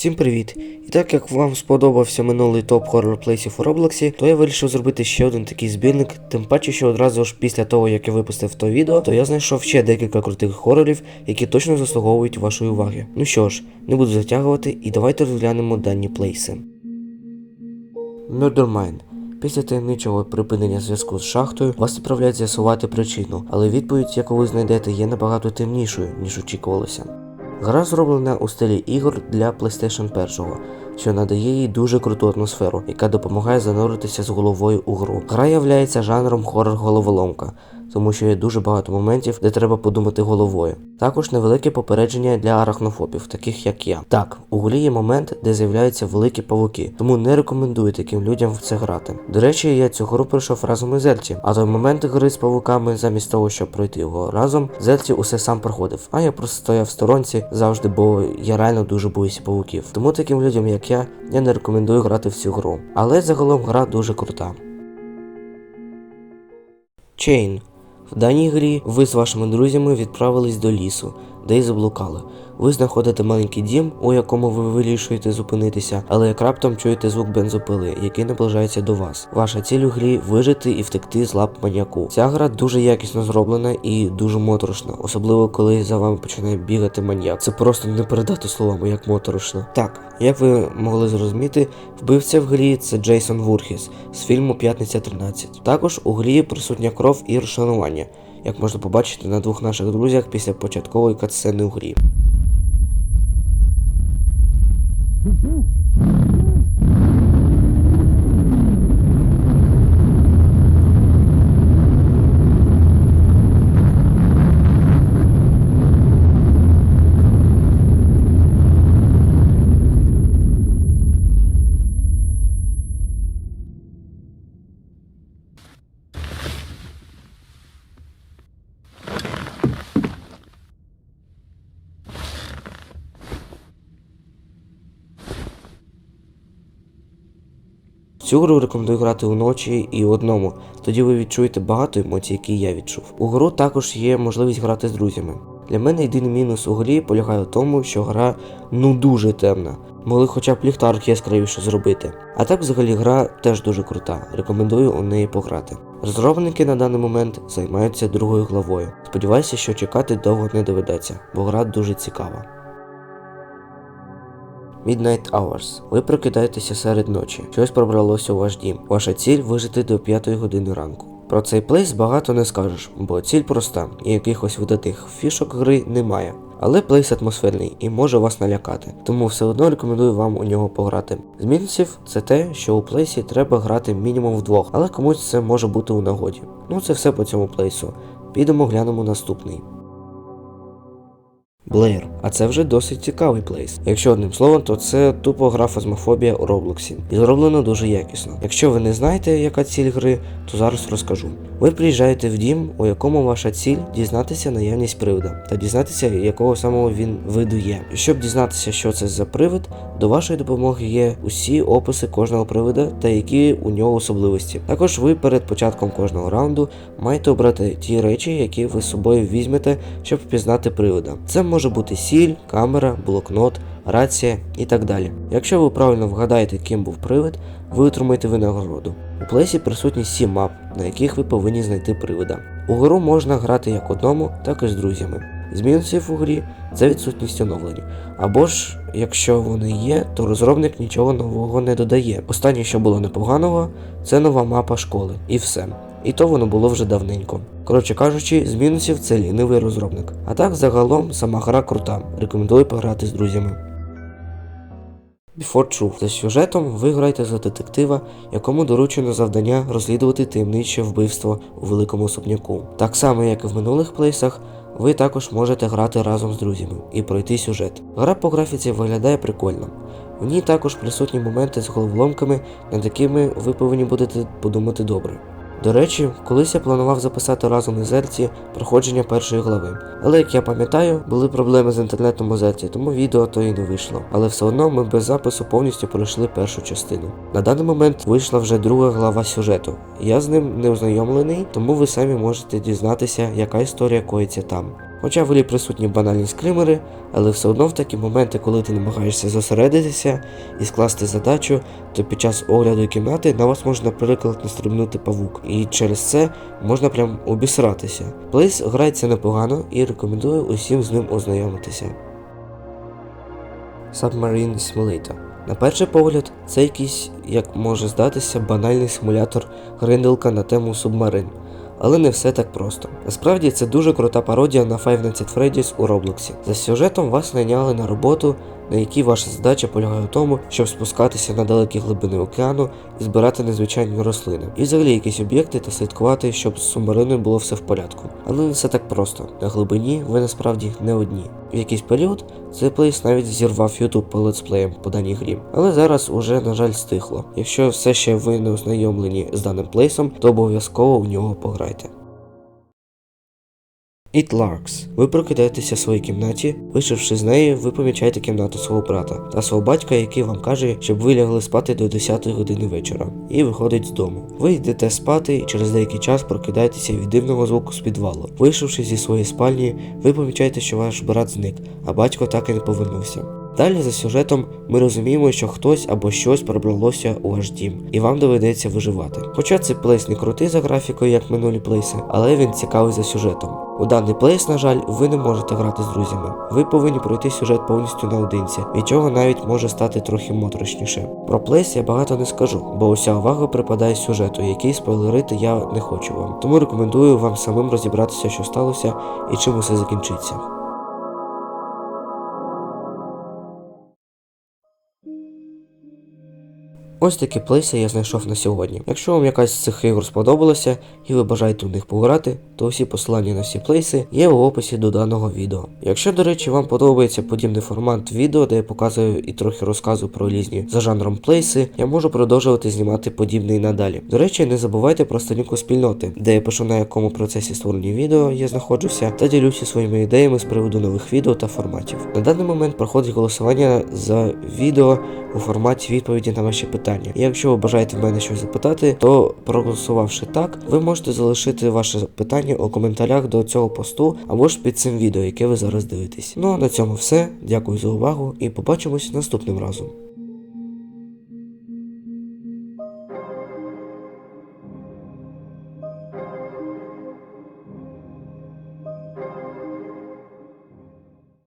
Всім привіт! І так як вам сподобався минулий топ хоррор плейсів у Роблоксі, то я вирішив зробити ще один такий збірник, тим паче, що одразу ж після того, як я випустив то відео, то я знайшов ще декілька крутих хорорів, які точно заслуговують вашої уваги. Ну що ж, не буду затягувати і давайте розглянемо дані плейси. Murder Mine. Після таємничого припинення зв'язку з шахтою вас відправляють з'ясувати причину, але відповідь, яку ви знайдете, є набагато темнішою, ніж очікувалося. Гра зроблена у стилі ігор для PlayStation 1, що надає їй дуже круту атмосферу, яка допомагає зануритися з головою у гру. Гра являється жанром хоррор головоломка, тому що є дуже багато моментів, де треба подумати головою. Також невелике попередження для арахнофобів, таких як я. Так, у грі є момент, де з'являються великі павуки, тому не рекомендую таким людям в це грати. До речі, я цю гру пройшов разом із Зельті, а той момент гри з павуками, замість того, щоб пройти його разом, Зельті усе сам проходив. А я просто стояв в сторонці завжди, бо я реально дуже боюся павуків. Тому таким людям, як я, я не рекомендую грати в цю гру. Але загалом гра дуже крута. Chain. В даній грі ви з вашими друзями відправились до лісу, де й заблукали. Ви знаходите маленький дім, у якому ви вирішуєте зупинитися, але як раптом чуєте звук бензопили, який наближається до вас. Ваша ціль у грі вижити і втекти з лап маньяку. Ця гра дуже якісно зроблена і дуже моторошна, особливо коли за вами починає бігати маньяк. Це просто не передати словами, як моторошно. Так, як ви могли зрозуміти, вбивця в грі це Джейсон Вурхіс з фільму П'ятниця 13. Також у грі присутня кров і розшанування, як можна побачити на двох наших друзях після початкової катсцени у грі. Цю гру рекомендую грати уночі і одному, тоді ви відчуєте багато емоцій, які я відчув. У гру також є можливість грати з друзями. Для мене єдиний мінус у грі полягає в тому, що гра ну дуже темна. Могли хоча б ліхтарки яскравіше зробити. А так взагалі гра теж дуже крута. Рекомендую у неї пограти. Розробники на даний момент займаються другою главою. Сподіваюся, що чекати довго не доведеться, бо гра дуже цікава. Midnight Hours. Ви прокидаєтеся серед ночі. Щось пробралося у ваш дім. Ваша ціль вижити до 5 години ранку. Про цей плейс багато не скажеш, бо ціль проста і якихось видатих фішок гри немає. Але плейс атмосферний і може вас налякати, тому все одно рекомендую вам у нього пограти. З мінусів це те, що у плейсі треба грати мінімум вдвох, але комусь це може бути у нагоді. Ну це все по цьому плейсу. Підемо глянемо наступний. Блеєр. А це вже досить цікавий плейс. Якщо одним словом, то це тупо гра фазмофобія у Роблоксі. І зроблено дуже якісно. Якщо ви не знаєте, яка ціль гри, то зараз розкажу. Ви приїжджаєте в дім, у якому ваша ціль дізнатися наявність привида та дізнатися, якого самого він виду є. Щоб дізнатися, що це за привид, до вашої допомоги є усі описи кожного привида та які у нього особливості. Також ви перед початком кожного раунду маєте обрати ті речі, які ви з собою візьмете, щоб впізнати привида. Це може бути сіль, камера, блокнот, рація і так далі. Якщо ви правильно вгадаєте, ким був привид, ви отримаєте винагороду. У плейсі присутні 7 мап, на яких ви повинні знайти привида. У гру можна грати як одному, так і з друзями. З мінусів у грі це відсутність оновлень. Або ж, якщо вони є, то розробник нічого нового не додає. Останнє, що було непоганого, це нова мапа школи, і все. І то воно було вже давненько. Коротше кажучи, з мінусів це лінивий розробник. А так загалом сама гра крута. Рекомендую пограти з друзями. Truth. За сюжетом ви граєте за детектива, якому доручено завдання розслідувати таємниче вбивство у великому особняку. Так само, як і в минулих плейсах, ви також можете грати разом з друзями і пройти сюжет. Гра по графіці виглядає прикольно. В ній також присутні моменти з головоломками, над якими ви повинні будете подумати добре. До речі, колись я планував записати разом із Зерці проходження першої глави. Але як я пам'ятаю, були проблеми з інтернетом у Зерці, тому відео то і не вийшло. Але все одно ми без запису повністю пройшли першу частину. На даний момент вийшла вже друга глава сюжету. Я з ним не ознайомлений, тому ви самі можете дізнатися, яка історія коїться там. Хоча в грі присутні банальні скримери, але все одно в такі моменти, коли ти намагаєшся зосередитися і скласти задачу, то під час огляду кімнати на вас може, наприклад, настрибнути павук, і через це можна прям обісратися. Плейс грається непогано і рекомендую усім з ним ознайомитися. Submarine Simulator. На перший погляд, це якийсь, як може здатися, банальний симулятор гринделка на тему субмарин. Але не все так просто. Насправді це дуже крута пародія на Five Nights at Freddy's у Роблоксі. За сюжетом вас найняли на роботу, на якій ваша задача полягає у тому, щоб спускатися на далекі глибини океану і збирати незвичайні рослини. І взагалі якісь об'єкти та слідкувати, щоб з субмариною було все в порядку. Але не все так просто. На глибині ви насправді не одні. В якийсь період цей плейс навіть зірвав YouTube по летсплеям по даній грі. Але зараз уже, на жаль, стихло. Якщо все ще ви не ознайомлені з даним плейсом, то обов'язково в нього пограйте. It Larks. Ви прокидаєтеся в своїй кімнаті, вийшовши з неї, ви помічаєте кімнату свого брата та свого батька, який вам каже, щоб ви лягли спати до 10 години вечора, і виходить з дому. Ви йдете спати і через деякий час прокидаєтеся від дивного звуку з підвалу. Вийшовши зі своєї спальні, ви помічаєте, що ваш брат зник, а батько так і не повернувся. Далі за сюжетом ми розуміємо, що хтось або щось пробралося у ваш дім, і вам доведеться виживати. Хоча цей плейс не крутий за графікою, як минулі плейси, але він цікавий за сюжетом. У даний плейс, на жаль, ви не можете грати з друзями. Ви повинні пройти сюжет повністю наодинці, від чого навіть може стати трохи моторошніше. Про плейс я багато не скажу, бо уся увага припадає сюжету, який спойлерити я не хочу вам. Тому рекомендую вам самим розібратися, що сталося і чим усе закінчиться. Ось такі плейси я знайшов на сьогодні. Якщо вам якась з цих ігор сподобалася і ви бажаєте в них пограти, то всі посилання на всі плейси є в описі до даного відео. Якщо, до речі, вам подобається подібний формат відео, де я показую і трохи розказую про різні за жанром плейси, я можу продовжувати знімати подібний і надалі. До речі, не забувайте про сторінку спільноти, де я пишу на якому процесі створення відео я знаходжуся та ділюся своїми ідеями з приводу нових відео та форматів. На даний момент проходить голосування за відео у форматі відповіді на ваші питання. І якщо ви бажаєте в мене щось запитати, то проголосувавши так, ви можете залишити ваше питання у коментарях до цього посту або ж під цим відео, яке ви зараз дивитесь. Ну а на цьому все. Дякую за увагу і побачимось наступним разом.